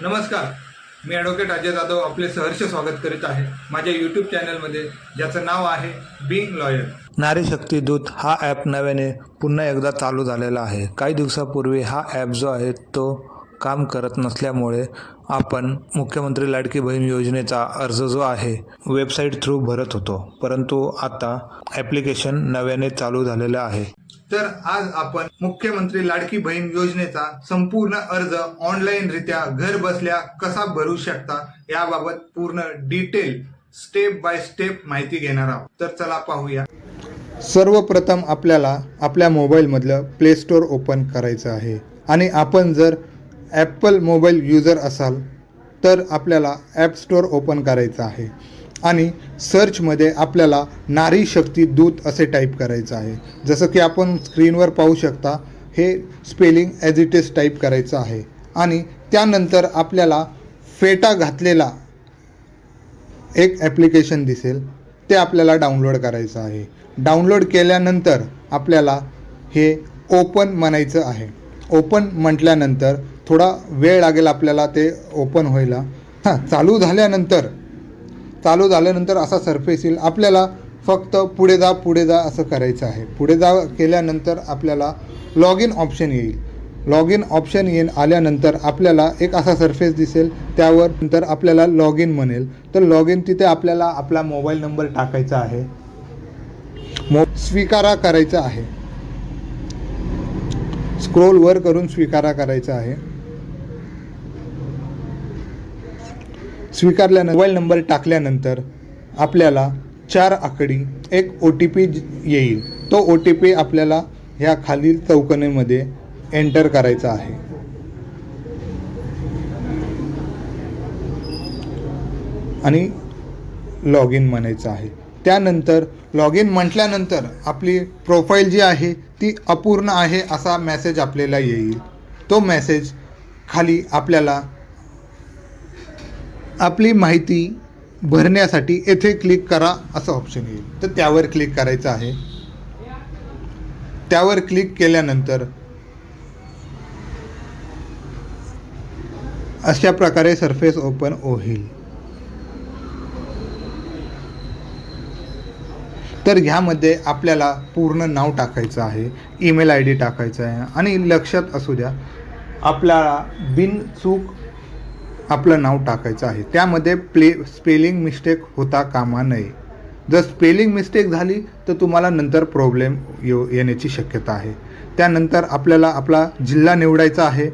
नमस्कार. मी ॲडव्होकेट अजय जाधव आपले सहर्ष स्वागत करीत आहे माझ्या यूट्यूब चॅनलमध्ये ज्याचं नाव आहे बिंग लॉयर नारी शक्ती दूत हा ॲप नव्याने पुन्हा एकदा चालू झालेला आहे. काही दिवसापूर्वी हा ॲप जो आहे तो काम करत नसल्यामुळे आपण मुख्यमंत्री लाडकी बहीण योजनेचा अर्ज जो आहे वेबसाईट थ्रू भरत होतो. परंतु आता ॲप्लिकेशन नव्याने चालू झालेलं आहे. तर आज आपण मुख्यमंत्री लाडकी बहीण योजनेचा संपूर्ण अर्ज ऑनलाईनरित्या घर बसल्या कसा भरू शकता याबाबत पूर्ण डिटेल स्टेप बाय स्टेप माहिती घेणार आहोत. तर चला पाहूया. सर्वप्रथम आपल्याला आपल्या मोबाईलमधलं प्ले स्टोअर ओपन करायचं आहे. आणि आपण जर ॲपल मोबाईल युजर असाल तर आपल्याला ॲप स्टोअर ओपन करायचं आहे. आणि सर्चमध्ये आपल्याला नारी शक्ती दूत असे टाईप करायचं आहे. जसं की आपण स्क्रीनवर पाहू शकता हे spelling as it is type करायचं आहे. आणि त्यानंतर आपल्याला फेटा घातलेला एक ॲप्लिकेशन दिसेल ते आपल्याला डाउनलोड करायचं आहे. डाउनलोड केल्यानंतर आपल्याला हे ओपन म्हणायचं आहे. ओपन म्हटल्यानंतर थोडा वेळ लागेल आपल्याला ते ओपन व्हायला. हां चालू झाल्यानंतर चालू झाल्यानंतर असा सरफेस येईल. आपल्याला फक्त पुढे जा पुढे जा असं करायचं आहे. पुढे जा केल्यानंतर आपल्याला लॉग इन ऑप्शन येईल. लॉग इन ऑप्शन येईन आल्यानंतर आपल्याला एक असा सरफेस दिसेल. त्यावर नंतर आपल्याला लॉग इन म्हणेल. तर लॉग इन तिथे आपल्याला आपला मोबाईल नंबर टाकायचा आहे. मो स्वीकारा करायचा आहे. स्क्रोल वर करून स्वीकारा करायचा आहे. स्वीकारल्यानंतर मोबाईल नंबर टाकल्यानंतर आपल्याला चार आकडी एक ओ टी पी येईल. तो ओ टी पी आपल्याला ह्या खालील चौकणीमध्ये एंटर करायचा आहे. आणि लॉग इन म्हणायचं आहे. त्यानंतर लॉग इन म्हटल्यानंतर आपली प्रोफाईल जी आहे ती अपूर्ण आहे असा मेसेज आपल्याला येईल. तो मेसेज खाली आपल्याला आपली माहिती भरण्यासाठी येथे क्लिक करा असं ऑप्शन येईल. तर त्यावर क्लिक करायचं आहे. त्यावर क्लिक केल्यानंतर अशा प्रकारे सरफेस ओपन होईल. तर ह्यामध्ये आपल्याला पूर्ण नाव टाकायचं आहे ईमेल आय डी टाकायचं आहे आणि लक्षात असू द्या आपल्याला बिनचूक आपलं नाव टाकायचं आहे. त्यामध्ये प्ले स्पेलिंग मिस्टेक होता कामा नये. जर स्पेलिंग मिस्टेक झाली तर तुम्हाला नंतर प्रॉब्लेम येऊ येण्याची शक्यता आहे. त्यानंतर आपल्याला आपला जिल्हा निवडायचा आहे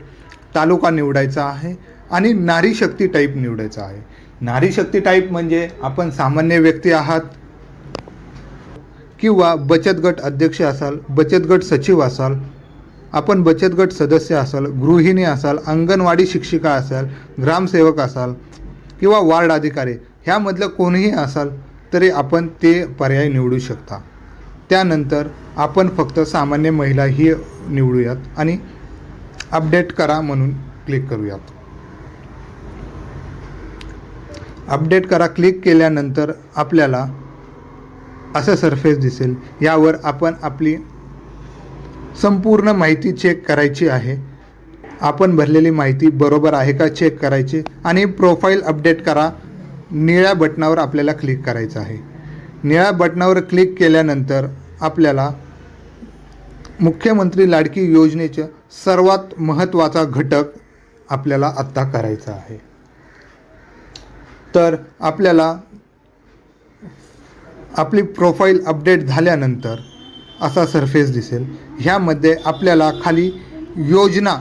तालुका निवडायचा आहे आणि नारी शक्ती टाईप निवडायचा आहे. नारी शक्ती टाईप म्हणजे आपण सामान्य व्यक्ती आहात किंवा बचत गट अध्यक्ष असाल बचत गट सचिव असाल आपण बचत गट सदस्य असाल गृहिणी असाल अंगणवाडी शिक्षिका असाल ग्रामसेवक असाल किंवा वार्ड अधिकारी ह्यामधलं कोणीही असाल तरी आपण ते पर्याय निवडू शकता. त्यानंतर आपण फक्त सामान्य महिला ही निवडूयात आणि अपडेट करा म्हणून क्लिक करूयात. अपडेट करा क्लिक केल्यानंतर आपल्याला असं सरफेस दिसेल. यावर आपण आपली संपूर्ण माहिती चेक करायची आहे. आपण भरलेली माहिती बरोबर आहे का चेक करायची? आणि प्रोफाईल अपडेट करा. निळ्या बटनावर आपल्याला क्लिक करायचं आहे. निळ्या बटनावर क्लिक केल्यानंतर आपल्याला मुख्यमंत्री लाडकी योजनेचा सर्वात महत्त्वाचा घटक आपल्याला आत्ता करायचा आहे. तर आपल्याला आपली प्रोफाईल अपडेट झाल्यानंतर असा सरफेस दिसेल. ह्यामध्ये आपल्याला खाली योजना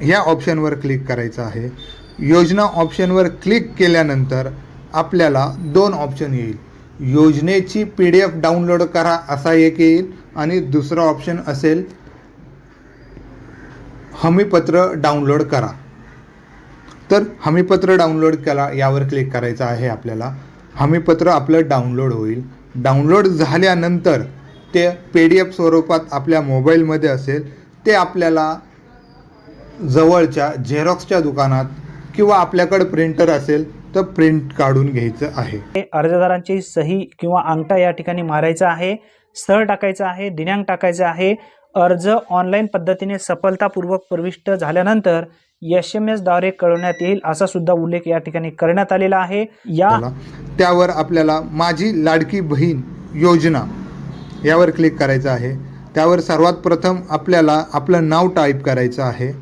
ह्या ऑप्शनवर क्लिक करायचं आहे. योजना ऑप्शनवर क्लिक केल्यानंतर आपल्याला दोन ऑप्शन येईल. योजनेची पी डी एफ डाउनलोड करा असा एक येईल. आणि दुसरा ऑप्शन असेल हमीपत्र डाउनलोड करा. तर हमीपत्र डाउनलोड करा यावर क्लिक करायचं आहे आपल्याला. हमीपत्र आपलं डाउनलोड होईल. डाउनलोड झाल्यानंतर ते पी डी एफ स्वरूपात आपल्या मोबाईलमध्ये असेल ते आपल्याला जवळच्या झेरॉक्सच्या दुकानात किंवा आपल्याकडे प्रिंटर असेल तर प्रिंट काढून घ्यायचं आहे. अर्जदारांची सही किंवा अंगठा या ठिकाणी मारायचा आहे स्थळ टाकायचं आहे दिनांक टाकायचा आहे अर्ज ऑनलाईन पद्धतीने सफलतापूर्वक प्रविष्ट झाल्यानंतर एस एम एसद्वारे कळवण्यात येईल असा सुद्धा उल्लेख या ठिकाणी करण्यात आलेला आहे. या त्यावर आपल्याला माझी लाडकी बहीण योजना यावर क्लिक करायचं आहे. त्यावर सर्वात प्रथम आपल्याला आपलं नाव टाईप करायचं आहे.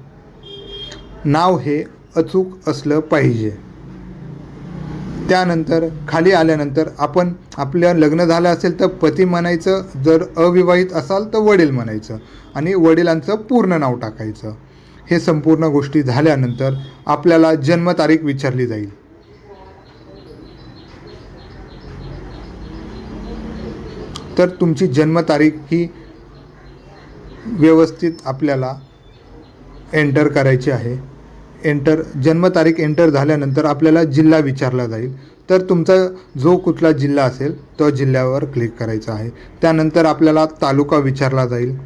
नाव हे अचूक असलं पाहिजे. त्यानंतर खाली आल्यानंतर आपण आपल्या लग्न झालं असेल तर पती म्हणायचं जर अविवाहित असाल तर वडील म्हणायचं आणि वडिलांचं पूर्ण नाव टाकायचं. हे संपूर्ण गोष्टी झाल्यानंतर आपल्याला जन्मतारीख विचारली जाईल. तर तुमची जन्मतारीख ही व्यवस्थित आपल्याला एंटर करायची आहे. एंटर जन्मतारीख एंटर झाल्यानंतर आपल्याला जिल्हा विचारला जाईल. तर तुमचा जो कुठला जिल्हा असेल तो जिल्ह्यावर क्लिक करायचा आहे. त्यानंतर आपल्याला तालुका विचारला जाईल.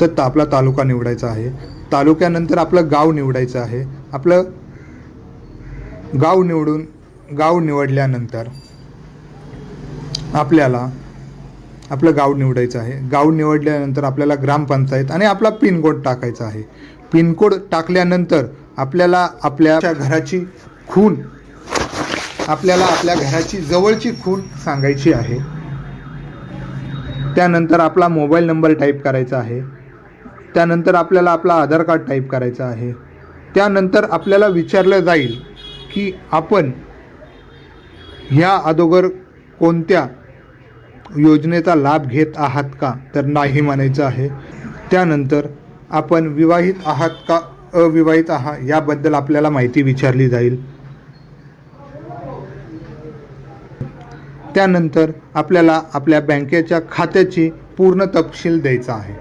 तर ता- आपला तालुका निवडायचा आहे. तालुक्यानंतर आपलं गाव निवडायचं आहे. आपलं गाव निवडून गाव निवडल्यानंतर आपल्याला आपलं गाव निवडायचं आहे. गाव निवडल्यानंतर आपल्याला ग्रामपंचायत आणि आपला पिनकोड टाकायचा आहे. पिनकोड टाकल्यानंतर आपल्याला आपल्या घराची खून आपल्याला आपल्या घराची जवळची खून सांगायची आहे. त्यानंतर आपला मोबाईल नंबर टाईप करायचा आहे. त्यानंतर आपल्याला आपला आधार कार्ड टाईप करायचा आहे. त्यानंतर आपल्याला विचारलं जाईल की आपण ह्या अगोदर कोणत्या योजनेचा लाभ घेत आहात का? तर नाही म्हणायचं आहे. त्यानंतर आपण विवाहित आहात का अविवाहित आहात याबद्दल आपल्याला माहिती विचारली जाईल. त्यानंतर आपल्याला आपल्या बँकेच्या खात्याची पूर्ण तपशील द्यायचा आहे.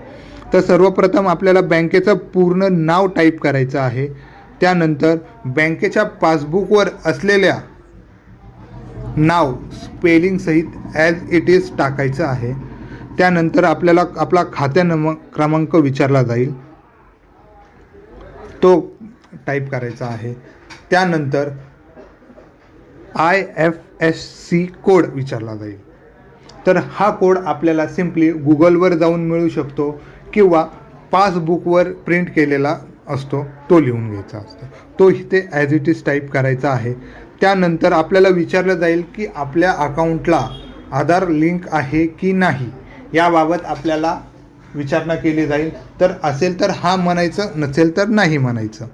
तर सर्वप्रथम आपल्याला बँकेचं पूर्ण नाव टाईप करायचं आहे. त्यानंतर बँकेच्या पासबुकवर असलेल्या नाव स्पेलिंगसहित ॲज इट इज टाकायचं आहे. त्यानंतर आपल्याला आपला खात्या नम क्रमांक विचारला जाईल. तो टाईप करायचा आहे. त्यानंतर I F S C code विचारला जाईल. तर हा कोड आपल्याला सिम्पली गुगलवर जाऊन मिळू शकतो किंवा पासबुकवर प्रिंट केलेला असतो. तो लिहून घ्यायचा असतो. तो इथे ॲज इट इज टाईप करायचा आहे. त्यानंतर आपल्याला विचारलं जाईल की आपल्या अकाउंटला आधार लिंक आहे की नाही याबाबत आपल्याला विचारणा केली जाईल. तर असेल तर हा म्हणायचं नसेल तर नाही म्हणायचं.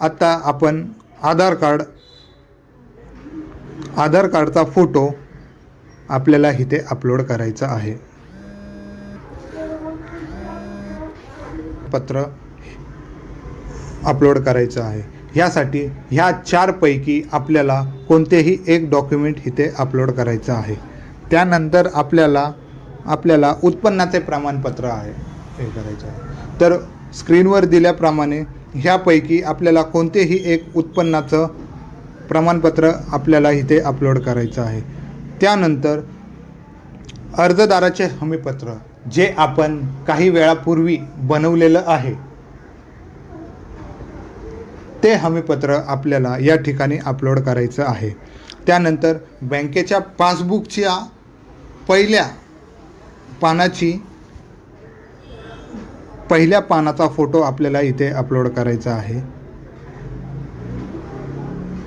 आता आपण आधार कार्ड आधार कार्डचा फोटो आपल्याला इथे अपलोड करायचा आहे. पत्र अपलोड करायचं आहे. ह्यासाठी ह्या चारपैकी आपल्याला कोणतेही एक डॉक्युमेंट इथे अपलोड करायचं आहे. त्यानंतर आपल्याला आपल्याला उत्पन्नाचे प्रमाणपत्र आहे. हे करायचं आहे. तर स्क्रीनवर दिल्याप्रमाणे ह्यापैकी आपल्याला कोणतेही एक उत्पन्नाचं प्रमाणपत्र आपल्याला इथे अपलोड करायचं आहे. त्यानंतर अर्जदाराचे हमीपत्र जे आपण काही वेळापूर्वी बनवलेलं आहे. ते हमीपत्र आपल्याला या ठिकाणी अपलोड करायचं आहे. त्यानंतर बँकेच्या पासबुकच्या पहिल्या पानाची पहिल्या पानाचा फोटो आपल्याला इथे अपलोड करायचा आहे.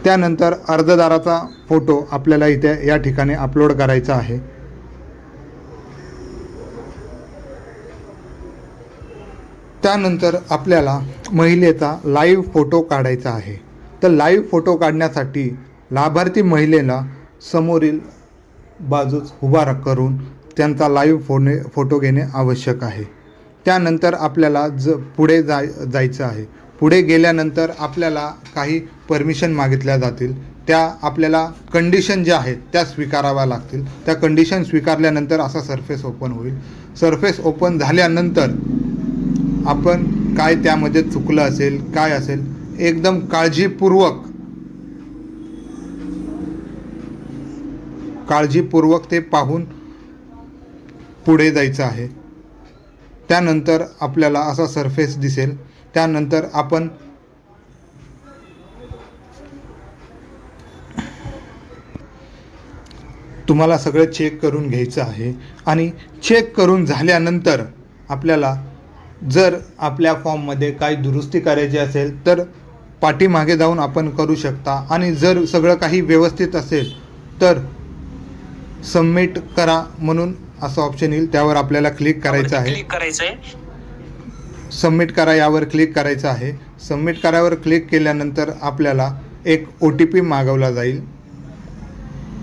त्यानंतर अर्जदाराचा फोटो आपल्याला इथे या ठिकाणी अपलोड करायचा आहे. त्यानंतर आपल्याला महिलेचा लाईव्ह फोटो काढायचा आहे. तर लाईव्ह फोटो काढण्यासाठी लाभार्थी महिलेला समोरील बाजूस उभा रा- करून त्यांचा लाईव्ह फोने फोटो घेणे आवश्यक आहे. त्यानंतर आपल्याला ज पुढे जाय जायचं आहे. पुढे गेल्यानंतर आपल्याला काही परमिशन मागितल्या जातील. त्या आपल्याला कंडिशन ज्या आहेत त्या स्वीकाराव्या लागतील. त्या कंडिशन स्वीकारल्यानंतर असा सरफेस ओपन होईल. सरफेस ओपन झाल्यानंतर आपण काय त्यामध्ये चुकलं असेल काय असेल एकदम काळजीपूर्वक काळजीपूर्वक ते पाहून पुढे जायचं आहे. त्यानंतर आपल्याला असा सरफेस दिसेल. त्यानंतर आपण तुम्हाला सगळं चेक करून घ्यायचं आहे. आणि चेक करून झाल्यानंतर आपल्याला जर आपल्या फॉर्ममध्ये काही दुरुस्ती करायची असेल तर पाठीमागे जाऊन आपण करू शकता. आणि जर सगळं काही व्यवस्थित असेल तर सबमिट करा म्हणून असं ऑप्शन येईल. त्यावर आपल्याला क्लिक करायचं आहे. क्लिक करायचंय. सबमिट करा यावर क्लिक करायचं आहे. सबमिट करावर क्लिक केल्यानंतर आपल्याला एक ओ टी पी मागवला जाईल.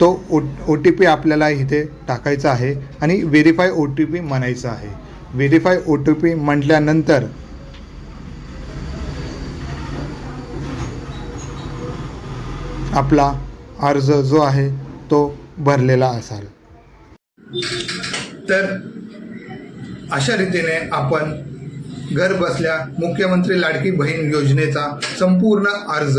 तो ओ ओ टी पी आपल्याला इथे टाकायचा आहे आणि व्हेरीफाय ओ टी पी म्हणायचं आहे. व्हेरीफाय ओ टी पी म्हटल्यानंतर आपला अर्ज जो आहे तो भरलेला असाल. तर अशा रीतीने आपण घर बसल्या मुख्यमंत्री लाडकी बहीण योजनेचा संपूर्ण अर्ज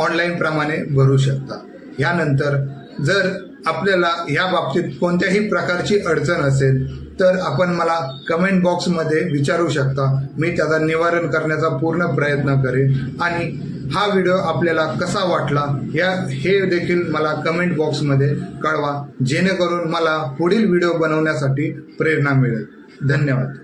ऑनलाईन प्रमाणे भरू शकता. यानंतर जर आपल्याला या बाबतीत कोणत्याही प्रकारची अडचण असेल तर आपण मला कमेंट बॉक्समध्ये विचारू शकता. मी त्याचा निवारण करण्याचा पूर्ण प्रयत्न करेन. आणि हा व्हिडिओ आपल्याला कसा वाटला या हे देखील मला कमेंट बॉक्समध्ये कळवा. जेणेकरून मला पुढील व्हिडिओ बनवण्यासाठी प्रेरणा मिळेल. धन्यवाद.